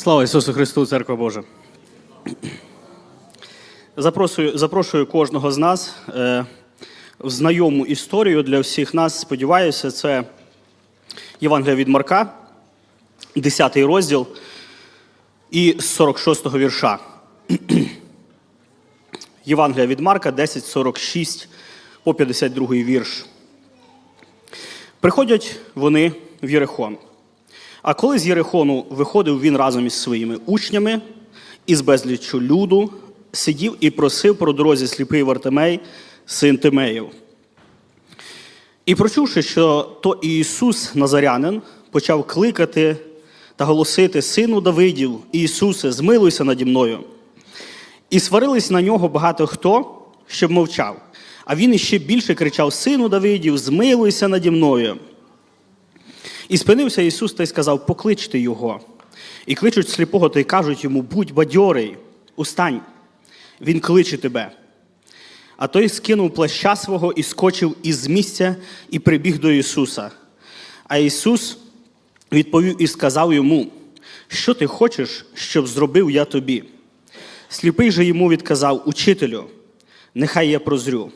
Слава Ісусу Христу, Церква Божа. Запрошую, запрошую кожного з нас е, в знайому історію для всіх нас. Сподіваюся, це Євангелія від Марка, 10 розділ і з 46 вірша. Євангелія від Марка 10, 46 по 52 вірш. Приходять вони в Єрихон. А коли з Єрихону виходив він разом із своїми учнями, із безліччю люду, сидів і просив про дорозі сліпий Вартимей, син Тимеїв. І прочувши, що то Ісус Назарянин, почав кликати та голосити Сину Давидів, Ісусе, змилуйся наді мною. І сварились на нього багато хто, щоб мовчав. А він іще більше кричав: Сину Давидів, змилуйся наді мною. І спинився Ісус та й сказав: Покличте його. І кличуть сліпого та й кажуть йому: Будь бадьорий, устань, він кличе тебе. А той скинув плаща свого і скочив із місця і прибіг до Ісуса. А Ісус відповів і сказав йому: Що ти хочеш, щоб зробив я тобі? Сліпий же йому відказав: Учителю, нехай я прозрю.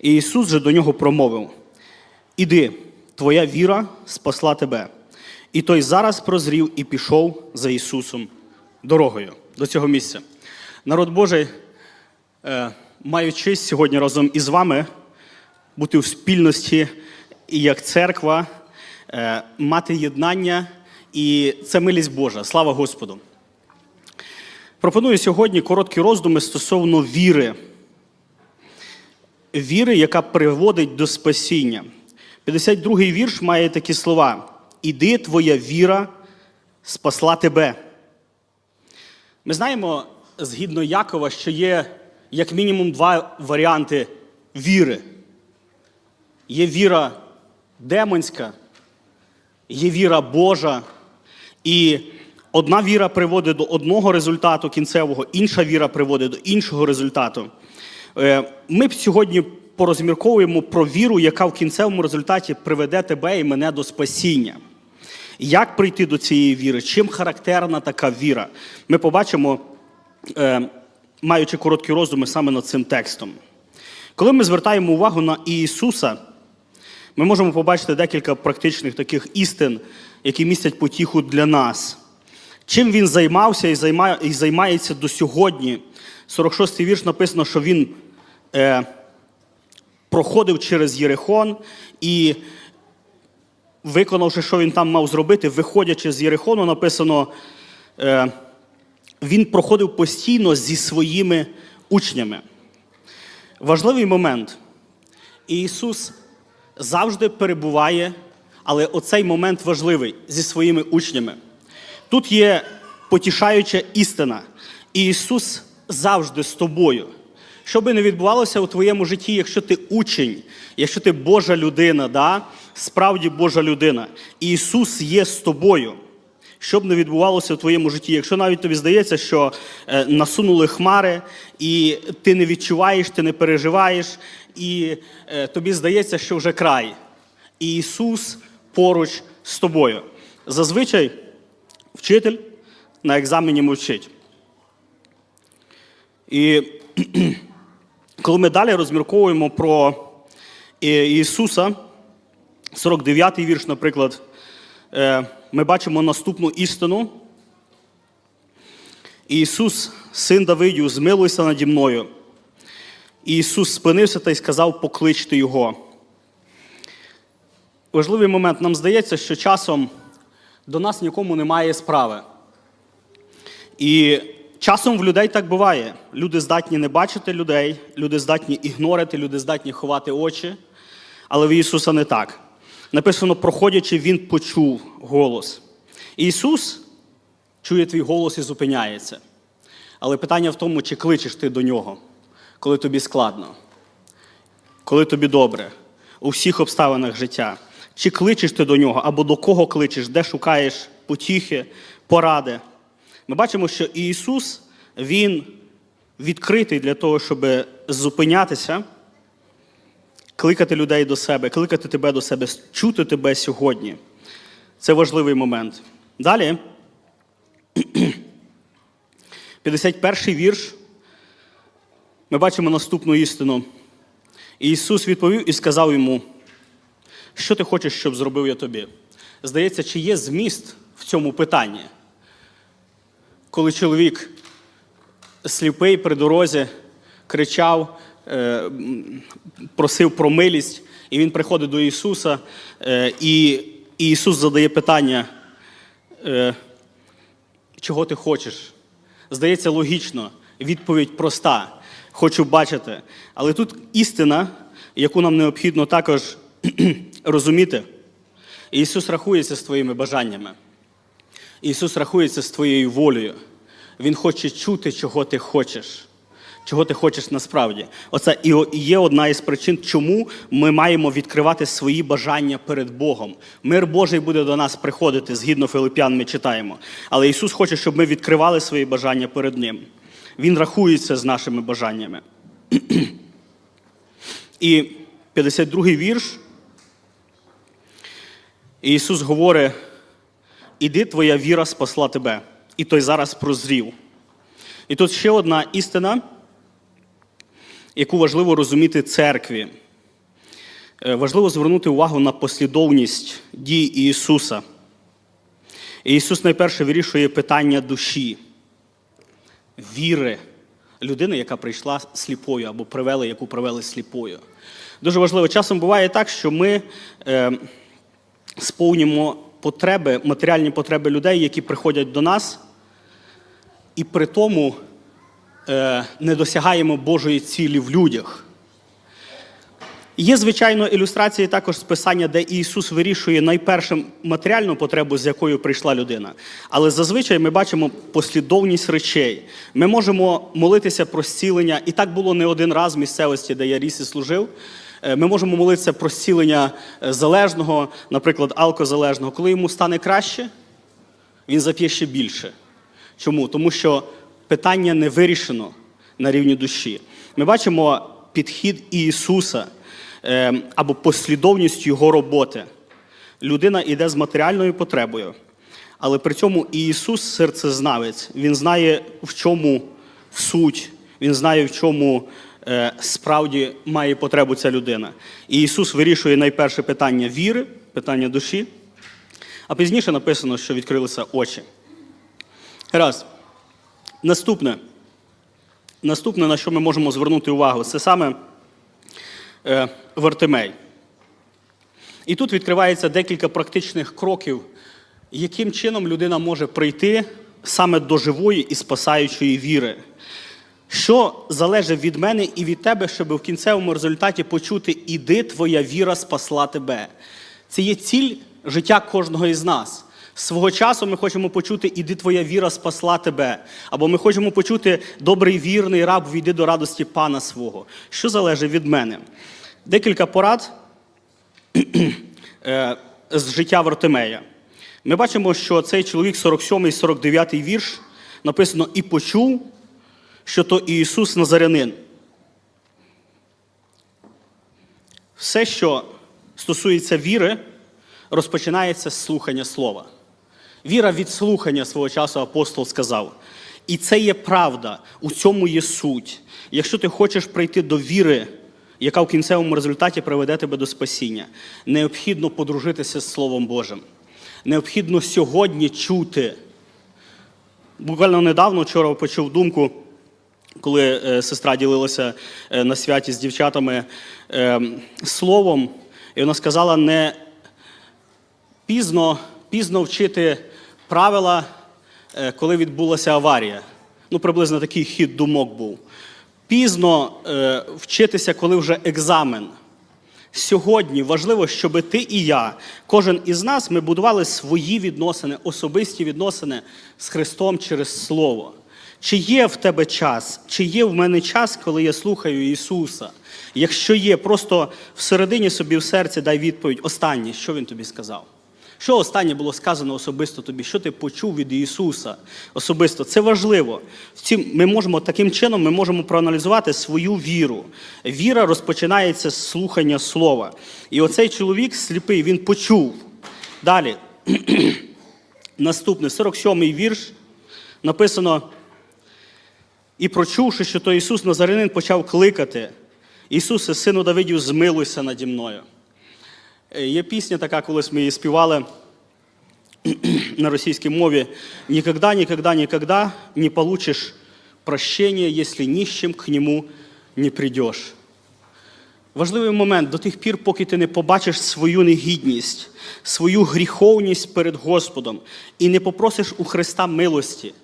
І Ісус же до нього промовив: Іди, твоя віра спасла тебе. І той зараз прозрів і пішов за Ісусом дорогою до цього місця. Народ Божий, е, маю честь сьогодні разом із вами бути в спільності і як церква, е, мати єднання, і це милість Божа. Слава Господу! Пропоную сьогодні короткі роздуми стосовно віри. Віри, яка приводить до спасіння. 52-й вірш має такі слова: Іди, твоя віра спасла тебе. Ми знаємо, згідно Якова, що є як мінімум два варіанти віри. Є віра демонська, є віра Божа. І одна віра приводить до одного результату кінцевого, інша віра приводить до іншого результату. Е, Ми б сьогодні порозмірковуємо про віру, яка в кінцевому результаті приведе тебе і мене до спасіння. Як прийти до цієї віри? Чим характерна така віра? Ми побачимо, е, маючи короткі роздуми саме над цим текстом. Коли ми звертаємо увагу на Ісуса, ми можемо побачити декілька практичних таких істин, які містять потіху для нас. Чим він займався і займає, і займається до сьогодні? 46-й вірш написано, що він е, проходив через Єрихон і, виконавши, що він там мав зробити, виходячи з Єрихону, написано, е, він проходив постійно зі своїми учнями. Важливий момент. Ісус завжди перебуває, але оцей момент важливий зі своїми учнями. Тут є потішаюча істина. Ісус завжди з тобою. Що би не відбувалося у твоєму житті, якщо ти учень, якщо ти Божа людина, да? справді Божа людина, Ісус є з тобою. Що б не відбувалося в твоєму житті, якщо навіть тобі здається, що е, насунули хмари, і ти не відчуваєш, ти не переживаєш, і е, тобі здається, що вже край. І Ісус поруч з тобою. Зазвичай вчитель на екзамені мовчить. І коли ми далі розмірковуємо про е, Ісуса, 49-й вірш, наприклад, е, ми бачимо наступну істину. Ісус, син Давидів, змилуйся наді мною. Ісус спинився та й сказав, покличте Його. Важливий момент. Нам здається, що часом до нас нікому немає справи. І часом в людей так буває. Люди здатні не бачити людей, люди здатні ігнорити, люди здатні ховати очі. Але в Ісуса не так. Написано, проходячи, Він почув голос. Ісус чує твій голос і зупиняється. Але питання в тому, чи кличеш ти до нього, коли тобі складно, коли тобі добре, у всіх обставинах життя. Чи кличеш ти до нього, або до кого кличеш, де шукаєш потіхи, поради. Ми бачимо, що Ісус, Він відкритий для того, щоб зупинятися, кликати людей до себе, кликати тебе до себе, чути тебе сьогодні. Це важливий момент. Далі 51 вірш. Ми бачимо наступну істину. Ісус відповів і сказав йому, що ти хочеш, щоб зробив я тобі? Здається, чи є зміст в цьому питанні? Коли чоловік сліпий при дорозі кричав, е, просив про милість, і він приходить до Ісуса, е, і, Ісус задає питання, е, чого ти хочеш? Здається, логічно, відповідь проста. Хочу бачити. Але тут істина, яку нам необхідно також розуміти. Ісус рахується з твоїми бажаннями. Ісус рахується з твоєю волею. Він хоче чути, чого ти хочеш. Чого ти хочеш насправді. Оце і є одна із причин, чому ми маємо відкривати свої бажання перед Богом. Мир Божий буде до нас приходити, згідно Филип'ян, ми читаємо. Але Ісус хоче, щоб ми відкривали свої бажання перед Ним. Він рахується з нашими бажаннями. І 52-й вірш. Ісус говорить: іди, твоя віра спасла тебе. І той зараз прозрів. І тут ще одна істина, яку важливо розуміти церкві. Е, Важливо звернути увагу на послідовність дій Ісуса. І Ісус найперше вирішує питання душі, віри людини, яка прийшла сліпою або привели, яку привели сліпою. Дуже важливо. Часом буває так, що ми е, сповнюємо потреби, матеріальні потреби людей, які приходять до нас, і при тому е, не досягаємо Божої цілі в людях. Є, звичайно, ілюстрації також з писання, де Ісус вирішує найпершим матеріальну потребу, з якою прийшла людина. Але зазвичай ми бачимо послідовність речей. Ми можемо молитися про зцілення, і так було не один раз в місцевості, де я ріс і служив. Е, Ми можемо молитися про зцілення е, залежного, наприклад, алкозалежного. Коли йому стане краще, він зап'є ще більше. Чому? Тому що питання не вирішено на рівні душі. Ми бачимо підхід Ісуса е, або послідовність Його роботи. Людина йде з матеріальною потребою, але при цьому Ісус серцезнавець. Він знає, в чому суть, Він знає, в чому справді має потребу ця людина. І Ісус вирішує найперше питання віри, питання душі, а пізніше написано, що відкрилися очі. Раз. Наступне. Наступне, на що ми можемо звернути увагу, це саме е, Вартимей. І тут відкривається декілька практичних кроків, яким чином людина може прийти саме до живої і спасаючої віри. Що залежить від мене і від тебе, щоб в кінцевому результаті почути Іди, твоя віра спасла тебе. Це є ціль життя кожного із нас. Свого часу ми хочемо почути Іди, твоя віра спасла тебе. Або ми хочемо почути добрий вірний раб, війди до радості пана свого. Що залежить від мене? Декілька порад е, з життя Вартимея. Ми бачимо, що цей чоловік, 47 49 вірш, написано і почув, що то Ісус Назарянин. Все, що стосується віри, розпочинається з слухання слова. Віра від слухання свого часу апостол сказав. І це є правда, у цьому є суть. Якщо ти хочеш прийти до віри, яка в кінцевому результаті приведе тебе до спасіння, необхідно подружитися з Словом Божим. Необхідно сьогодні чути. Буквально недавно вчора почув думку, коли е, сестра ділилася е, на святі з дівчатами е, словом, і вона сказала, не пізно, пізно вчити правила, коли відбулася аварія. Ну, приблизно такий хід думок був. Пізно вчитися, коли вже екзамен. Сьогодні важливо, щоб ти і я, кожен із нас, ми будували свої відносини, особисті відносини з Христом через Слово. Чи є в тебе час, чи є в мене час, коли я слухаю Ісуса? Якщо є, просто всередині собі в серці дай відповідь останнє, що Він тобі сказав. Що останнє було сказано особисто тобі? Що ти почув від Ісуса особисто? Це важливо. Втім, ми можемо таким чином ми можемо проаналізувати свою віру. Віра розпочинається з слухання слова. І оцей чоловік сліпий, він почув. Далі, наступний, 47-й вірш, написано: І прочувши, що то Ісус Назарянин почав кликати: Ісусе, сину Давидів, змилуйся наді мною. Е, Є пісня така, колись ми її співали на російській мові. Никогда, никогда, никогда не получишь прощения, если ни с чем к нему не придешь. Важливий момент до тих пір, поки ти не побачиш свою негідність, свою гріховність перед Господом і не попросиш у Христа милості.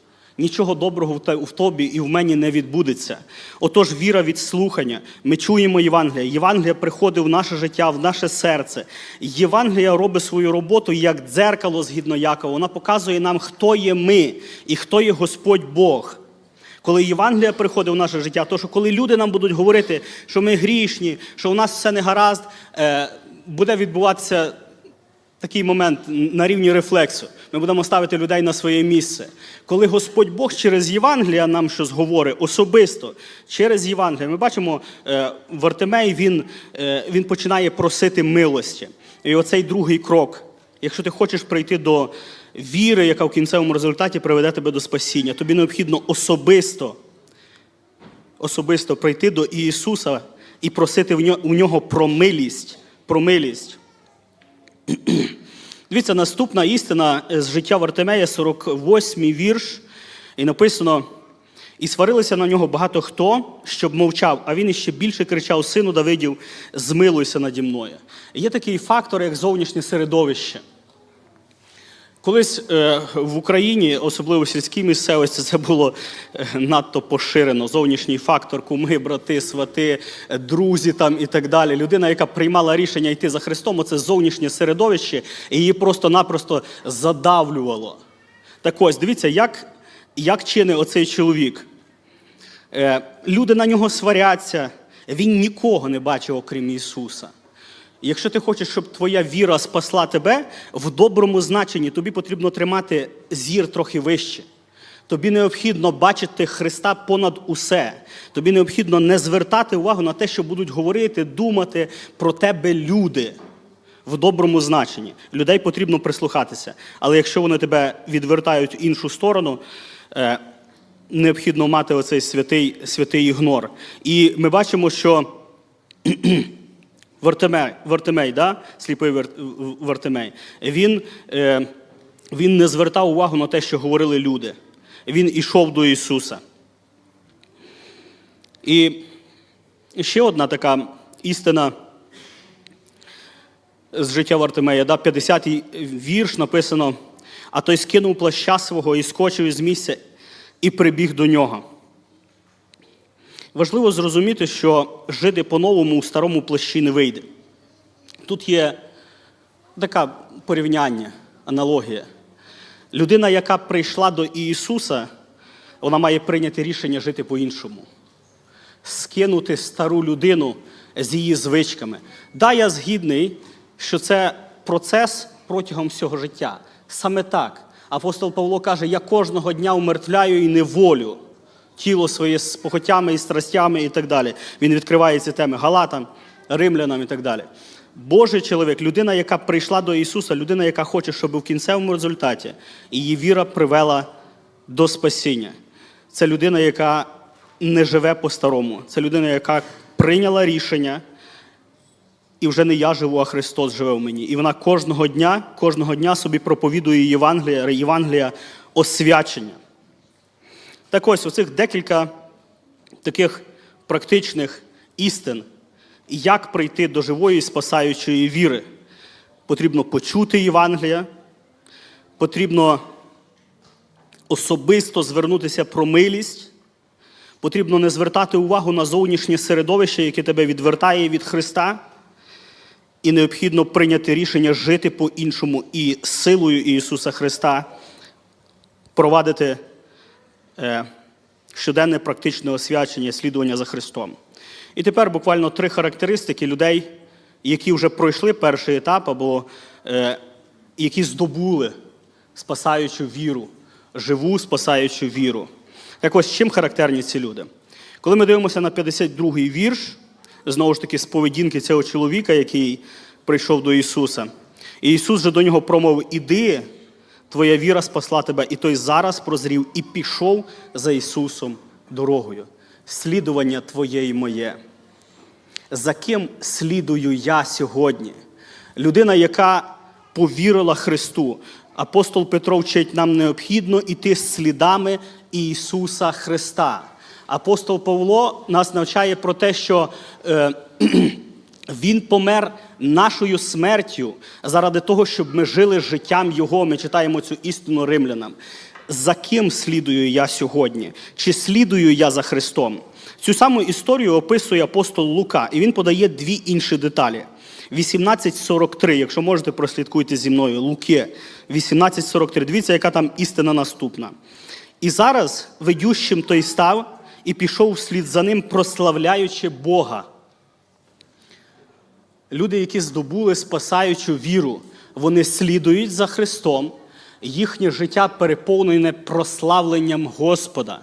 Нічого доброго в тобі і в мені не відбудеться. Отож, віра від слухання. Ми чуємо Євангелія. Євангелія приходить в наше життя, в наше серце. Євангелія робить свою роботу як дзеркало згідно Якова. Вона показує нам, хто є ми і хто є Господь Бог. Коли Євангелія приходить в наше життя, то що коли люди нам будуть говорити, що ми грішні, що у нас все не гаразд, е, буде відбуватися такий момент на рівні рефлексу. Ми будемо ставити людей на своє місце. Коли Господь Бог через Євангелія нам щось говорить особисто, через Євангелія, ми бачимо, е, Вартимей він, е, він починає просити милості. І оцей другий крок. Якщо ти хочеш прийти до віри, яка в кінцевому результаті приведе тебе до спасіння, тобі необхідно особисто, особисто прийти до Ісуса і просити у нього про милість. Про милість. Дивіться, наступна істина з життя Вартимея, 48-й вірш, і написано: і сварилися на нього багато хто, щоб мовчав, а він іще більше кричав: Сину Давидів, змилуйся наді мною. Є такий фактор, як зовнішнє середовище. Колись е, в Україні, особливо в сільській місцевості, це було е, надто поширено. Зовнішній фактор, куми, брати, свати, е, друзі там і так далі. Людина, яка приймала рішення йти за Христом, це зовнішнє середовище, і її просто-напросто задавлювало. Так ось, дивіться, як, як чинить оцей чоловік. Люди на нього сваряться, він нікого не бачив, окрім Ісуса. Якщо ти хочеш, щоб твоя віра спасла тебе, в доброму значенні тобі потрібно тримати зір трохи вище. Тобі необхідно бачити Христа понад усе. Тобі необхідно не звертати увагу на те, що будуть говорити, думати про тебе люди в доброму значенні. Людей потрібно прислухатися. Але якщо вони тебе відвертають в іншу сторону, е, необхідно мати оцей святий, святий ігнор. І ми бачимо, що. Вартимей, Вартимей да? сліпий Вартимей, він, е, він не звертав увагу на те, що говорили люди. Він ішов до Ісуса. І ще одна така істина з життя Вартимея, да? 50-й вірш написано: а той скинув плаща свого і скочив із місця і прибіг до нього. Важливо зрозуміти, що жити по-новому у старому плащі не вийде. Тут є таке порівняння, аналогія. Людина, яка прийшла до Ісуса, вона має прийняти рішення жити по-іншому. Скинути стару людину з її звичками. Да, я згідний, що це процес протягом всього життя. Саме так. Апостол Павло каже: я кожного дня умертвляю і неволю тіло своє з похотями і страстями і так далі. Він відкриває ці теми Галатам, римлянам і так далі. Божий чоловік, людина, яка прийшла до Ісуса, людина, яка хоче, щоб в кінцевому результаті її віра привела до спасіння. Це людина, яка не живе по-старому. Це людина, яка прийняла рішення, і вже не я живу, а Христос живе в мені. І вона кожного дня, кожного дня собі проповідує Євангелія, Євангелія освячення. Так ось, оцих декілька таких практичних істин, як прийти до живої спасаючої віри. Потрібно почути Євангелія, потрібно особисто звернутися про милість, потрібно не звертати увагу на зовнішнє середовище, яке тебе відвертає від Христа, і необхідно прийняти рішення жити по-іншому і силою Ісуса Христа провадити щоденне практичне освячення, слідування за Христом. І тепер буквально три характеристики людей, які вже пройшли перший етап, або е, які здобули спасаючу віру, живу спасаючу віру. Так ось чим характерні ці люди? Коли ми дивимося на 52-й вірш, знову ж таки, з поведінки цього чоловіка, який прийшов до Ісуса. І Ісус же до нього промовив: Іди, твоя віра спасла тебе, і той зараз прозрів і пішов за Ісусом дорогою. Слідування твоє і моє. За ким слідую я сьогодні? Людина, яка повірила Христу. Апостол Петро вчить нам необхідно йти слідами Ісуса Христа. Апостол Павло нас навчає про те, що е, Він помер нашою смертю заради того, щоб ми жили життям Його. Ми читаємо цю істину римлянам. За ким слідую я сьогодні? Чи слідую я за Христом? Цю саму історію описує апостол Лука, і він подає дві інші деталі. 18.43, якщо можете, прослідкуйте зі мною. Луки 18.43. Дивіться, яка там істина наступна. І зараз ведющим той став і пішов вслід за ним, прославляючи Бога. Люди, які здобули спасаючу віру, вони слідують за Христом, їхнє життя переповнене прославленням Господа.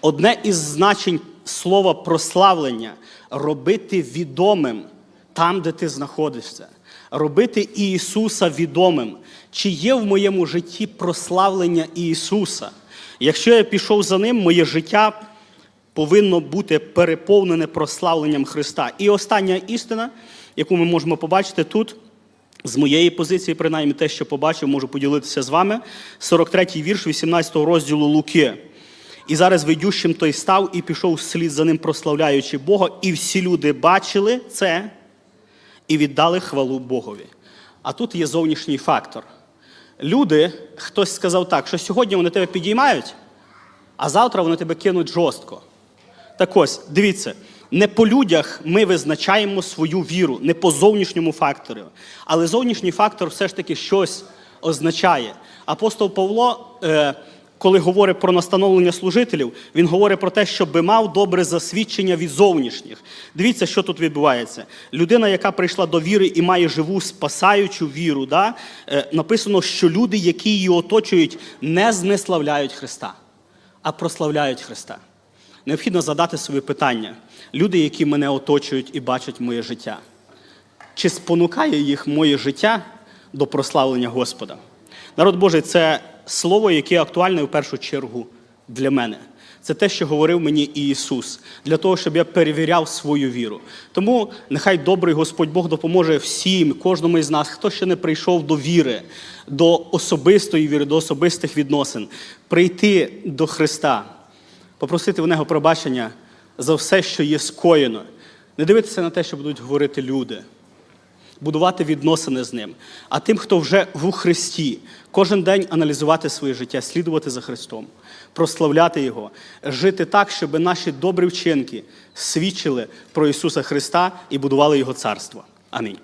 Одне із значень слова прославлення робити відомим там, де ти знаходишся, робити Ісуса відомим. Чи є в моєму житті прославлення Ісуса? Якщо я пішов за ним, моє життя повинно бути переповнене прославленням Христа. І остання істина, яку ми можемо побачити тут, з моєї позиції, принаймні те, що побачив, можу поділитися з вами. 43-й вірш 18 розділу Луки. І зараз ведющим той став і пішов вслід за ним, прославляючи Бога, і всі люди бачили це і віддали хвалу Богові. А тут є зовнішній фактор. Люди, хтось сказав так, що сьогодні вони тебе підіймають, а завтра вони тебе кинуть жорстко. Так ось, дивіться, не по людях ми визначаємо свою віру, не по зовнішньому фактору. Але зовнішній фактор все ж таки щось означає. Апостол Павло, е, коли говорить про настановлення служителів, він говорить про те, щоб мав добре засвідчення від зовнішніх. Дивіться, що тут відбувається. Людина, яка прийшла до віри і має живу спасаючу віру, да, е, написано, що люди, які її оточують, не знеславляють Христа, а прославляють Христа. Необхідно задати собі питання. Люди, які мене оточують і бачать моє життя, чи спонукає їх моє життя до прославлення Господа? Народ Божий, це слово, яке актуальне в першу чергу для мене. Це те, що говорив мені Ісус, для того, щоб я перевіряв свою віру. Тому нехай добрий Господь Бог допоможе всім, кожному із нас, хто ще не прийшов до віри, до особистої віри, до особистих відносин, прийти до Христа попросити в нього пробачення за все, що є скоєно. Не дивитися на те, що будуть говорити люди, будувати відносини з ним. А тим, хто вже в Христі, кожен день аналізувати своє життя, слідувати за Христом, прославляти Його, жити так, щоб наші добрі вчинки свідчили про Ісуса Христа і будували Його царство. Амінь.